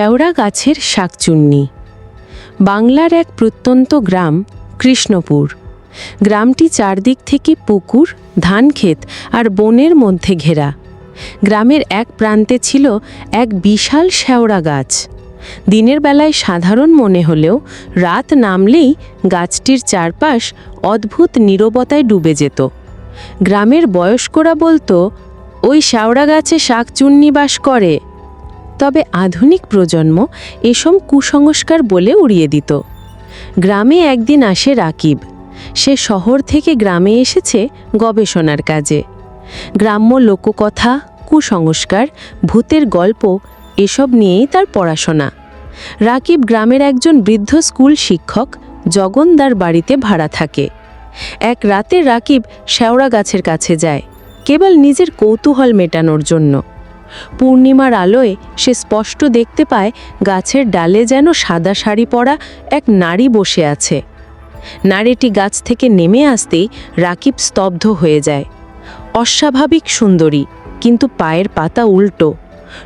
শেওড়া গাছের শাকচুন্নি। বাংলার এক প্রত্যন্ত গ্রাম, কৃষ্ণপুর। গ্রামটি চারদিক থেকে পুকুর, ধানক্ষেত আর বনের মধ্যে ঘেরা। গ্রামের এক প্রান্তে ছিল এক বিশাল শেওড়া গাছ। দিনের বেলায় সাধারণ মনে হলেও রাত নামলেই গাছটির চারপাশ অদ্ভুত নীরবতায় ডুবে যেত। গ্রামের বয়স্করা বলতো, ওই শেওড়া গাছে শাকচুন্নি বাস করে। তবে আধুনিক প্রজন্ম এসব কুসংস্কার বলে উড়িয়ে দিত। গ্রামে একদিন আসে রাকিব। সে শহর থেকে গ্রামে এসেছে গবেষণার কাজে। গ্রাম্য লোককথা, কুসংস্কার, ভূতের গল্প এসব নিয়েই তার পড়াশোনা। রাকিব গ্রামের একজন বৃদ্ধ স্কুল শিক্ষক জগনদার বাড়িতে ভাড়া থাকে। এক রাতে রাকিব শেওড়া গাছের কাছে যায়, কেবল নিজের কৌতূহল মেটানোর জন্য। পূর্ণিমার আলোয় সে স্পষ্ট দেখতে পায় গাছের ডালে যেন সাদা শাড়ি পরা এক নারী বসে আছে। নারীটি গাছ থেকে নেমে আসতেই রাকিব স্তব্ধ হয়ে যায়। অস্বাভাবিক সুন্দরী, কিন্তু পায়ের পাতা উল্টো,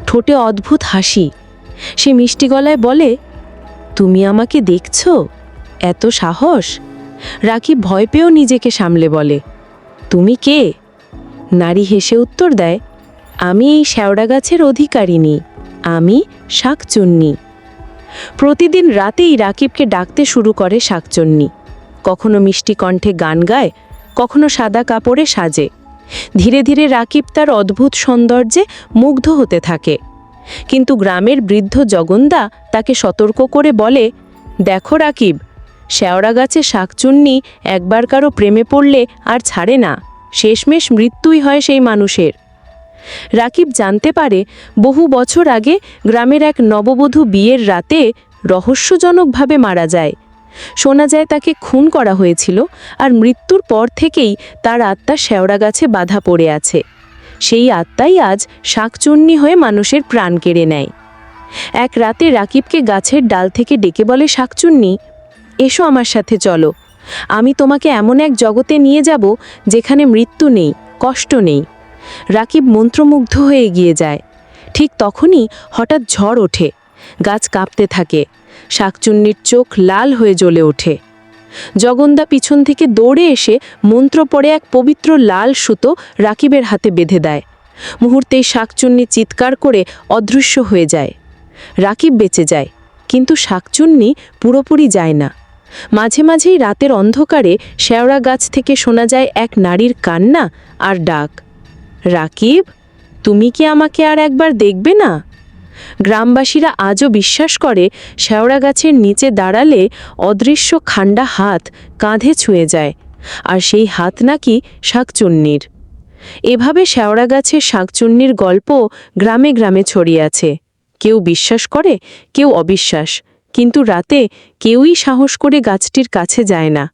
ঠোঁটে অদ্ভুত হাসি। সে মিষ্টি গলায় বলে, তুমি আমাকে দেখছ? এত সাহস? রাকিব ভয় পেয়েও নিজেকে সামলে বলে, তুমি কে? নারী হেসে উত্তর দেয় আমি এই শেওড়া গাছের অধিকারিণী, আমি শাকচুন্নি। প্রতিদিন রাতেই রাকিবকে ডাকতে শুরু করে শাকচুন্নি। কখনো মিষ্টি কণ্ঠে গান গায়, কখনো সাদা কাপড়ে সাজে। ধীরে ধীরে রাকিব তার অদ্ভুত সৌন্দর্যে মুগ্ধ হতে থাকে। কিন্তু গ্রামের বৃদ্ধ জগন্দা তাকে সতর্ক করে বলে, দেখো রাকিব শেওড়া গাছে শাকচুন্নি একবার কারও প্রেমে পড়লে আর ছাড়ে না। শেষমেশ মৃত্যুই হয় সেই মানুষের। রাকিব জানতে পারে বহু বছর আগে গ্রামের এক নববধূ বিয়ের রাতে রহস্যজনকভাবে মারা যায়। শোনা যায় তাকে খুন করা হয়েছিল আর মৃত্যুর পর থেকেই তার আত্মা শেওড়া গাছে বাধা পড়ে আছে। সেই আত্মাই আজ শাকচুন্নি হয়ে মানুষের প্রাণ কেড়ে নেয়। এক রাতে রাকিবকে গাছের ডাল থেকে ডেকে বলে, শাকচুন্নি, এসো আমার সাথে চলো। আমি তোমাকে এমন এক জগতে নিয়ে যাব যেখানে মৃত্যু নেই, কষ্ট নেই। রাকিব মন্ত্রমুগ্ধ হয়ে এগিয়ে যায়। ঠিক তখনই হঠাৎ ঝড় ওঠে। গাছ কাঁপতে থাকে। শাকচুন্নির চোখ লাল হয়ে জ্বলে ওঠে। জগন্দা পিছন থেকে দৌড়ে এসে মন্ত্র পড়ে এক পবিত্র লাল সুতো রাকিবের হাতে বেঁধে দেয়। মুহূর্তেই শাকচুন্নি চিৎকার করে অদৃশ্য হয়ে যায়। রাকিব বেঁচে যায়, কিন্তু শাকচুন্নি পুরোপুরি যায় না। মাঝে মাঝেই রাতের অন্ধকারে শেওড়া গাছ থেকে শোনা যায় এক নারীর কান্না আর ডাক। রাকিব, তুমি কি আমাকে আর একবার দেখবে না? গ্রামবাসীরা আজও বিশ্বাস করে শেওড়া গাছের নিচে দাঁড়ালে অদৃশ্য খান্ডা হাত কাঁধে ছুঁয়ে যায়, আর সেই হাত নাকি শাকচুন্নির। এভাবে শেওড়া গাছের শাকচুন্নির গল্প গ্রামে গ্রামে ছড়িয়ে আছে। কেউ বিশ্বাস করে, কেউ অবিশ্বাস, কিন্তু রাতে কেউই সাহস করে গাছটির কাছে যায় না।